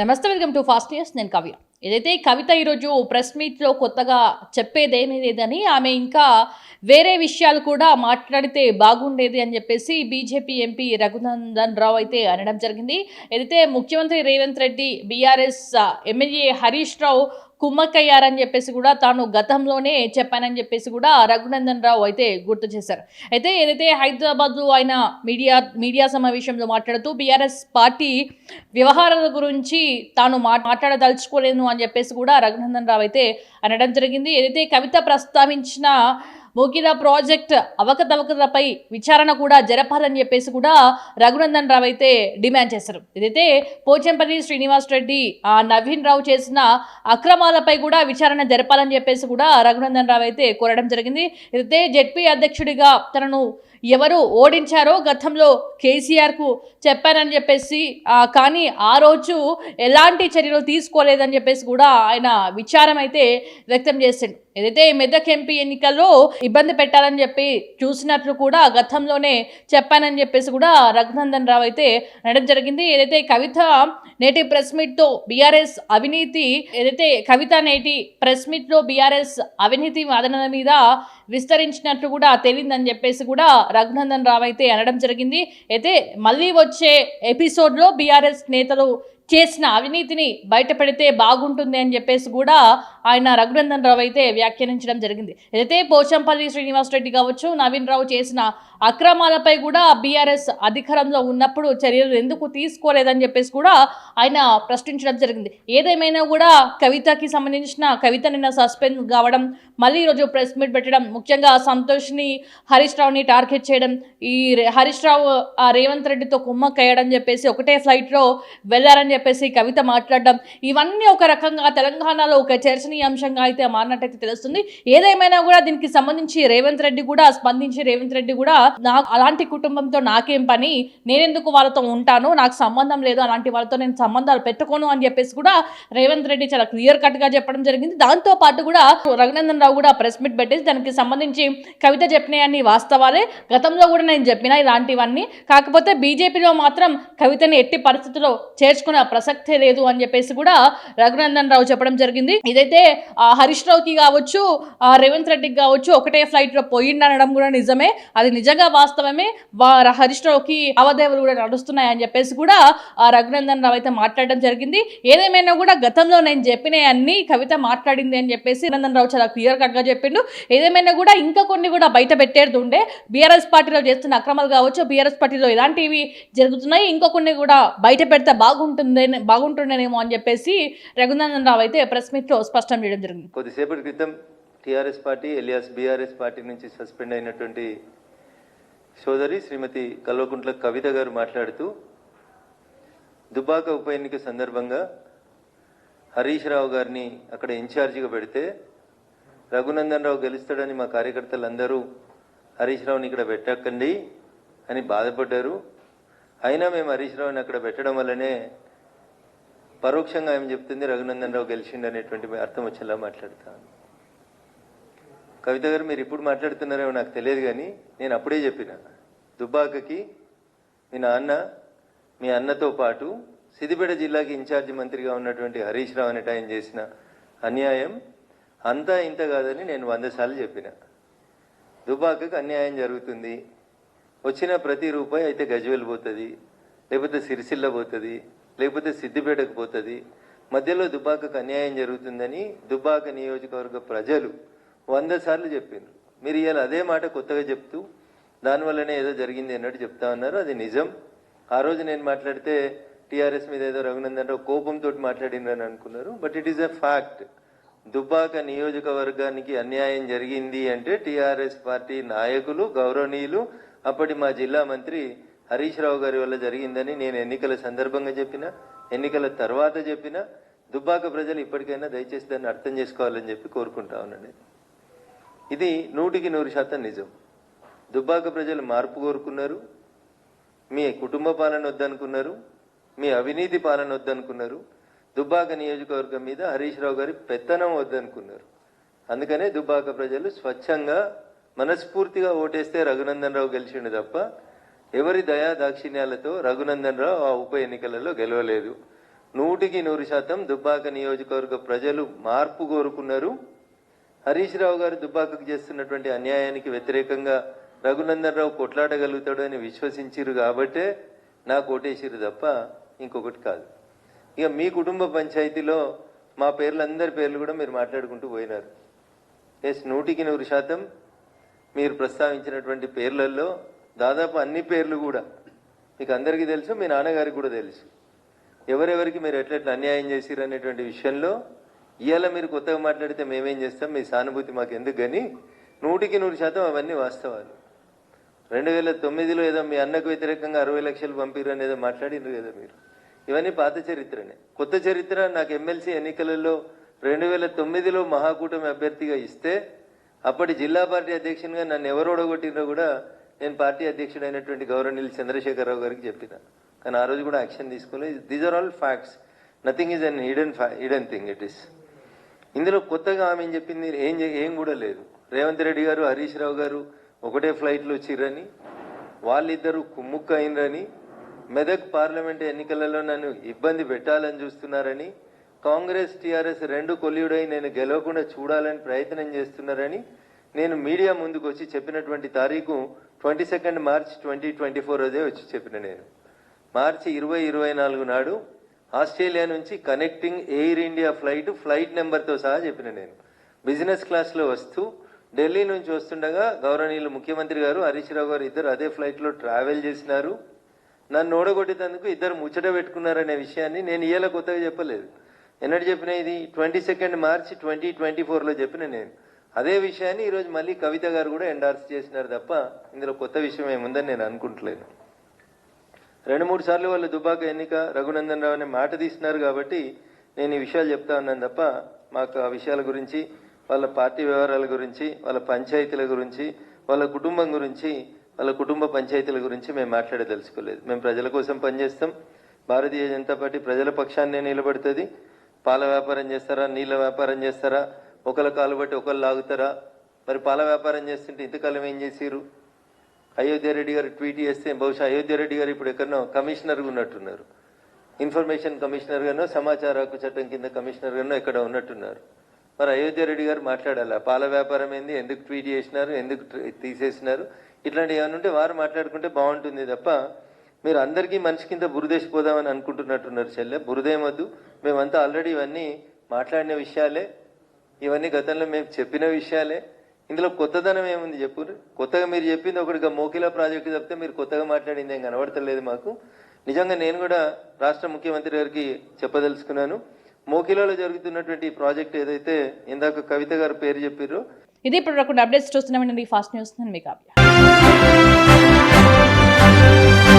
నమస్తే welcome to fast news. నేను కవ్య. ఏదైతే కవిత ఈరోజు ప్రెస్ మీట్లో కొత్తగా చెప్పేదేమీ లేదని ఆమె ఇంకా వేరే విషయాలు కూడా మాట్లాడితే బాగుండేది అని చెప్పేసి బీజేపీ ఎంపీ రఘునందన్ రావు అయితే అనడం జరిగింది. ఏదైతే ముఖ్యమంత్రి రేవంత్ రెడ్డి బీఆర్ఎస్ ఎమ్మెల్యే హరీష్ రావు కుమ్మక్కయ్యారని చెప్పేసి కూడా తాను గతంలోనే చెప్పానని చెప్పేసి కూడా రఘునందన్ రావు అయితే గుర్తు చేశారు. అయితే ఏదైతే హైదరాబాద్లో ఆయన మీడియా మీడియా సమావేశంలో మాట్లాడుతూ బీఆర్ఎస్ పార్టీ వ్యవహారాల గురించి తాను మాట్లాడదలుచుకోలేను అని చెప్పేసి కూడా రఘునందన్ రావు అయితే అనడం జరిగింది. ఏదైతే కవిత ప్రస్తావించిన మోకిదా ప్రాజెక్ట్ అవకతవకలపై విచారణ కూడా జరపాలని చెప్పేసి కూడా రఘునందన్ రావు అయితే డిమాండ్ చేశారు. ఏదైతే పోచంపల్లి శ్రీనివాస్ రెడ్డి ఆ నవీన్ రావు చేసిన అక్రమాలపై కూడా విచారణ జరపాలని చెప్పేసి కూడా రఘునందన్ రావు అయితే కోరడం జరిగింది. ఏదైతే జెడ్పీ అధ్యక్షుడిగా తనను ఎవరు ఓడించారో గతంలో కేసీఆర్కు చెప్పానని చెప్పేసి కానీ ఆ రోజు ఎలాంటి చర్యలు తీసుకోలేదని చెప్పేసి కూడా ఆయన విచారం అయితే వ్యక్తం చేసిండు. ఏదైతే మెదక్ ఎంపీ ఎన్నికల్లో ఇబ్బంది పెట్టాలని చెప్పి చూసినట్లు కూడా గతంలోనే చెప్పానని చెప్పేసి కూడా రఘునందన్ రావు అయితే అనడం జరిగింది. ఏదైతే కవిత నేటి ప్రెస్ మీట్తో బీఆర్ఎస్ అవినీతి ఏదైతే కవిత నేటి ప్రెస్ మీట్లో బీఆర్ఎస్ అవినీతి వాదనల మీద విస్తరించినట్లు కూడా తేలిందని చెప్పేసి కూడా రఘునందన్ రావు అయితే అనడం జరిగింది. అయితే మళ్ళీ వచ్చే ఎపిసోడ్లో బీఆర్ఎస్ నేతలు చేసిన అవినీతిని బయటపెడితే బాగుంటుంది అని చెప్పేసి కూడా ఆయన రఘునందన్ రావు అయితే వ్యాఖ్యానించడం జరిగింది. ఏదైతే పోచంపల్లి శ్రీనివాస్ రెడ్డి కావచ్చు నవీన్ రావు చేసిన అక్రమాలపై కూడా బీఆర్ఎస్ అధికారంలో ఉన్నప్పుడు చర్యలు ఎందుకు తీసుకోలేదని చెప్పేసి కూడా ఆయన ప్రశ్నించడం జరిగింది. ఏదేమైనా కూడా కవితకి సంబంధించిన కవిత నిన్న సస్పెండ్ కావడం మళ్ళీ ఈరోజు ప్రెస్ మీట్ పెట్టడం ముఖ్యంగా సంతోష్ని హరీష్ రావుని టార్గెట్ చేయడం ఈ హరీష్ రావు ఆ రేవంత్ రెడ్డితో కుమ్మక్కయ్యడం చెప్పేసి ఒకటే ఫ్లైట్లో వెళ్ళారని చెప్పేసి కవిత మాట్లాడడం ఇవన్నీ ఒక రకంగా తెలంగాణలో ఒక అంశంగా అయితే మారినట్టయితే తెలుస్తుంది. ఏదేమైనా కూడా దీనికి సంబంధించి రేవంత్ రెడ్డి కూడా స్పందించి రేవంత్ రెడ్డి కూడా నాకు అలాంటి కుటుంబంతో నాకేం పని నేనెందుకు వాళ్ళతో ఉంటాను నాకు సంబంధం లేదు అలాంటి వాళ్ళతో నేను సంబంధాలు పెట్టుకోను అని చెప్పేసి కూడా రేవంత్ రెడ్డి చాలా క్లియర్ కట్గా చెప్పడం జరిగింది. దాంతో పాటు కూడా రఘునందన్ రావు కూడా ప్రెస్ మీట్ పెట్టేసి దానికి సంబంధించి కవిత చెప్పినాయన్ని వాస్తవాలే. గతంలో కూడా నేను చెప్పిన ఇలాంటివన్నీ. కాకపోతే బీజేపీలో మాత్రం కవితని ఎట్టి పరిస్థితుల్లో చేర్చుకునే ప్రసక్తే లేదు అని చెప్పేసి కూడా రఘునందన్ రావు చెప్పడం జరిగింది. ఇదైతే హరీష్ రావుకి కావచ్చు రేవంత్ రెడ్డికి కావచ్చు ఒకటే ఫ్లైట్లో పోయిండనడం కూడా నిజమే. అది నిజంగా వాస్తవమే. హరీష్ రావుకి అవదేవులు కూడా నడుస్తున్నాయి అని చెప్పేసి కూడా రఘునందన్ రావు అయితే మాట్లాడడం జరిగింది. ఏదేమైనా కూడా గతంలో నేను చెప్పిన అన్ని కవిత మాట్లాడింది అని చెప్పేసి రఘునందన్ రావు చాలా క్లియర్ కట్గా చెప్పిండు. ఏదేమైనా కూడా ఇంకా కొన్ని కూడా బయట పెట్టేది ఉండే. బీఆర్ఎస్ పార్టీలో చేస్తున్న అక్రమాలు కావచ్చు బీఆర్ఎస్ పార్టీలో ఇలాంటివి జరుగుతున్నాయి ఇంకా కొన్ని కూడా బయట పెడితే బాగుంటుంది బాగుంటుండేనేమో అని చెప్పేసి రఘునందన్ రావు అయితే ప్రెస్ స్పష్టం స్పష్టం చేయడం జరిగింది. కొద్దిసేపటి క్రితం TRS party alias BRS party నుంచి సస్పెండ్ అయినటువంటి సోదరి శ్రీమతి కల్వకుంట్ల కవిత గారు మాట్లాడుతూ దుబాక ఉప ఎన్నిక సందర్భంగా హరీష్ రావు గారిని అక్కడ ఇన్ఛార్జిగా పెడితే రఘునందన్ రావు గెలుస్తాడని మా కార్యకర్తలందరూ హరీష్ రావుని ఇక్కడ పెట్టకండి అని బాధపడ్డారు. అయినా మేము హరీష్ రావుని అక్కడ పెట్టడం వల్లనే పరోక్షంగా ఏం చెప్తుంది? రఘునందన్ రావు గెలిచిండు అనేటువంటి అర్థం వచ్చేలా మాట్లాడతాను. కవిత గారు మీరు ఇప్పుడు మాట్లాడుతున్నారేమో నాకు తెలియదు కానీ నేను అప్పుడే చెప్పిన. దుబ్బాకకి మీ నాన్న మీ అన్నతో పాటు సిద్దిపేట జిల్లాకి ఇన్ఛార్జి మంత్రిగా ఉన్నటువంటి హరీష్ రావు అనేట ఆయన చేసిన అన్యాయం అంతా ఇంత కాదని నేను వంద సార్లు చెప్పిన. దుబాకకు అన్యాయం జరుగుతుంది. వచ్చిన ప్రతి రూపాయి అయితే గజ్వేల్ పోతుంది లేకపోతే సిరిసిల్ల పోతుంది లేకపోతే సిద్దిపేటకు పోతుంది. మధ్యలో దుబ్బాకకు అన్యాయం జరుగుతుందని దుబ్బాక నియోజకవర్గ ప్రజలు వంద సార్లు చెప్పిండ్రు మీరు ఇవాళ అదే మాట కొత్తగా చెప్తూ దానివల్లనే ఏదో జరిగింది అన్నట్టు చెప్తా ఉన్నారు. అది నిజం. ఆ రోజు నేను మాట్లాడితే టీఆర్ఎస్ మీద ఏదో రఘునందన్ రావు కోపంతో మాట్లాడినని అనుకున్నారు. But it is a fact Dubbaka నియోజకవర్గానికి అన్యాయం జరిగింది అంటే టీఆర్ఎస్ పార్టీ నాయకులు గౌరవనీయులు అప్పటి మా జిల్లా మంత్రి హరీష్ రావు గారి వల్ల జరిగిందని నేను ఎన్నికల సందర్భంగా చెప్పిన ఎన్నికల తర్వాత చెప్పిన దుబ్బాక ప్రజలు ఇప్పటికైనా దయచేసి దాన్ని అర్థం చేసుకోవాలని చెప్పి కోరుకుంటా ఉన్నాను ఇది నూటికి నూరు శాతం నిజం. దుబ్బాక ప్రజలు మార్పు కోరుకున్నారు మీ కుటుంబ పాలన వద్దనుకున్నారు మీ అవినీతి పాలన వద్దనుకున్నారు దుబ్బాక నియోజకవర్గం మీద హరీష్ రావు గారి పెత్తనం వద్దనుకున్నారు. అందుకనే దుబ్బాక ప్రజలు స్వచ్ఛంగా మనస్ఫూర్తిగా ఓటేస్తే రఘునందన్ రావు గెలిచిండు తప్ప ఎవరి దయా దాక్షిణ్యాలతో రఘునందన్ రావు ఆ ఉప ఎన్నికలలో గెలవలేదు. నూటికి నూరు శాతం దుబ్బాక నియోజకవర్గ ప్రజలు మార్పు కోరుకున్నారు. హరీష్ రావు గారు దుబ్బాకకు చేస్తున్నటువంటి అన్యాయానికి వ్యతిరేకంగా రఘునందన్ రావు కొట్లాడగలుగుతాడు అని విశ్వసించారు కాబట్టే నా కోటేశ్వరు తప్ప ఇంకొకటి కాదు. ఇక మీ కుటుంబ పంచాయతీలో మా పేర్లు అందరి పేర్లు కూడా మీరు మాట్లాడుకుంటూ పోయినారు. ఎస్ నూటికి నూరు శాతం మీరు ప్రస్తావించినటువంటి పేర్లలో దాదాపు అన్ని పేర్లు కూడా మీకు అందరికీ తెలుసు మీ నాన్నగారికి కూడా తెలుసు. ఎవరెవరికి మీరు ఎట్లెట్లా అన్యాయం చేసిరు అనేటువంటి విషయంలో ఇవాళ మీరు కొత్తగా మాట్లాడితే మేమేం చేస్తాం మీ సానుభూతి మాకు ఎందుకు కానీ నూటికి నూరు శాతం అవన్నీ వాస్తవాలు. రెండు వేల తొమ్మిదిలో ఏదో మీ అన్నకు వ్యతిరేకంగా అరవై లక్షలు పంపిరు అనేదో మాట్లాడినారు కదా మీరు. ఇవన్నీ పాత చరిత్రనే. కొత్త చరిత్ర నాకు ఎమ్మెల్సీ ఎన్నికలలో రెండు వేల తొమ్మిదిలో మహాకూటమి అభ్యర్థిగా ఇస్తే అప్పటి జిల్లా పార్టీ అధ్యక్షునిగా నన్ను ఎవరు ఓడగొట్టినో కూడా నేను పార్టీ అధ్యక్షుడైనటువంటి గౌరవనీయులు చంద్రశేఖరరావు గారికి చెప్పిన. కానీ ఆ రోజు కూడా యాక్షన్ తీసుకోలేదు. These are all facts nothing is unhidden hidden thing it is ఇందులో కొత్తగా ఆమె చెప్పింది? ఏం ఏం కూడా లేదు. రేవంత్ రెడ్డి గారు హరీష్ రావు గారు ఒకటే ఫ్లైట్లో వచ్చిర్రని వాళ్ళిద్దరూ కుమ్ముక్క అయినరని మెదక్ పార్లమెంట్ ఎన్నికలలో నన్ను ఇబ్బంది పెట్టాలని చూస్తున్నారని కాంగ్రెస్ టీఆర్ఎస్ రెండు కొలియుడై నేను గెలవకుండా చూడాలని ప్రయత్నం చేస్తున్నారని నేను మీడియా ముందుకు వచ్చి చెప్పినటువంటి తారీఖు twenty second March twenty twenty four అదే వచ్చి చెప్పిన నేను. మార్చి ఇరవై ఇరవై నాలుగు నాడు ఆస్ట్రేలియా నుంచి connecting Air India flight flight నెంబర్తో సహా చెప్పిన నేను. బిజినెస్ క్లాస్లో వస్తూ ఢిల్లీ నుంచి వస్తుండగా గౌరవనీయులు ముఖ్యమంత్రి గారు హరీష్ రావు గారు ఇద్దరు అదే ఫ్లైట్లో ట్రావెల్ చేసినారు. నన్ను ఓడగొట్టేందుకు ఇద్దరు ముచ్చట పెట్టుకున్నారనే విషయాన్ని నేను ఇయ్యాల కొత్తగా చెప్పలేదు. ఎన్నడు చెప్పిన ఇది twenty second March twenty twenty ఫోర్లో చెప్పిన నేను. అదే విషయాన్ని ఈరోజు మళ్ళీ కవిత గారు కూడా ఎండార్స్ చేసినారు తప్ప ఇందులో కొత్త విషయం ఏముందని నేను అనుకుంటలేను. రెండు మూడు సార్లు వాళ్ళు దుబాక ఎన్నిక రఘునందన్ రావు అనే మాట తీసినారు కాబట్టి నేను ఈ విషయాలు చెప్తా ఉన్నాను తప్ప మాకు ఆ విషయాల గురించి వాళ్ళ పార్టీ వ్యవహారాల గురించి వాళ్ళ పంచాయతీల గురించి వాళ్ళ కుటుంబం గురించి వాళ్ళ కుటుంబ పంచాయతీల గురించి మేము మాట్లాడదలుచుకోలేదు. మేము ప్రజల కోసం పనిచేస్తాం. భారతీయ జనతా పార్టీ ప్రజల పక్షాన్నే నిలబడుతుంది. పాల వ్యాపారం చేస్తారా నీళ్ళ వ్యాపారం చేస్తారా ఒకళ్ళ కాలు బట్టి ఒకళ్ళు లాగుతారా? మరి పాల వ్యాపారం చేస్తుంటే ఇంతకాలం ఏం చేసిరు అయోధ్య రెడ్డి గారు ట్వీట్ చేస్తే బహుశా అయోధ్య రెడ్డి గారు ఇప్పుడు ఎక్కడనో కమిషనర్గా ఉన్నట్టున్నారు. ఇన్ఫర్మేషన్ కమిషనర్ గానో సమాచార హక్కు చట్టం కింద కమిషనర్ గానో ఎక్కడ ఉన్నట్టున్నారు. మరి అయోధ్య రెడ్డి గారు మాట్లాడాలి? పాల వ్యాపారం ఏంది? ఎందుకు ట్వీట్ చేసినారు? ఎందుకు తీసేసినారు? ఇట్లాంటివి ఏమైనా ఉంటే వారు మాట్లాడుకుంటే బాగుంటుంది తప్ప మీరు అందరికీ మనిషి కింద బురదేసిపోదామని అనుకుంటున్నట్టున్నారు చెల్లె. బురదేమద్దు. మేమంతా ఆల్రెడీ ఇవన్నీ మాట్లాడిన విషయాలే. ఇవన్నీ గతంలో మేము చెప్పిన విషయాలే. ఇందులో కొత్తదనం ఏముంది చెప్పు? కొత్తగా మీరు చెప్పింది ఒకటిగా మోకిలా ప్రాజెక్టు తప్పితే మీరు కొత్తగా మాట్లాడింది ఏం కనబడతలేదు మాకు. నిజంగా నేను కూడా రాష్ట్ర ముఖ్యమంత్రి గారికి చెప్పదలుచుకున్నాను. మోకిలాలో జరుగుతున్నటువంటి ప్రాజెక్ట్ ఏదైతే ఇందాక కవిత గారు పేరు చెప్పారో ఇది ఇప్పుడు అప్డేట్స్ చూస్తున్నామండి ఫాస్ట్ న్యూస్ మీకు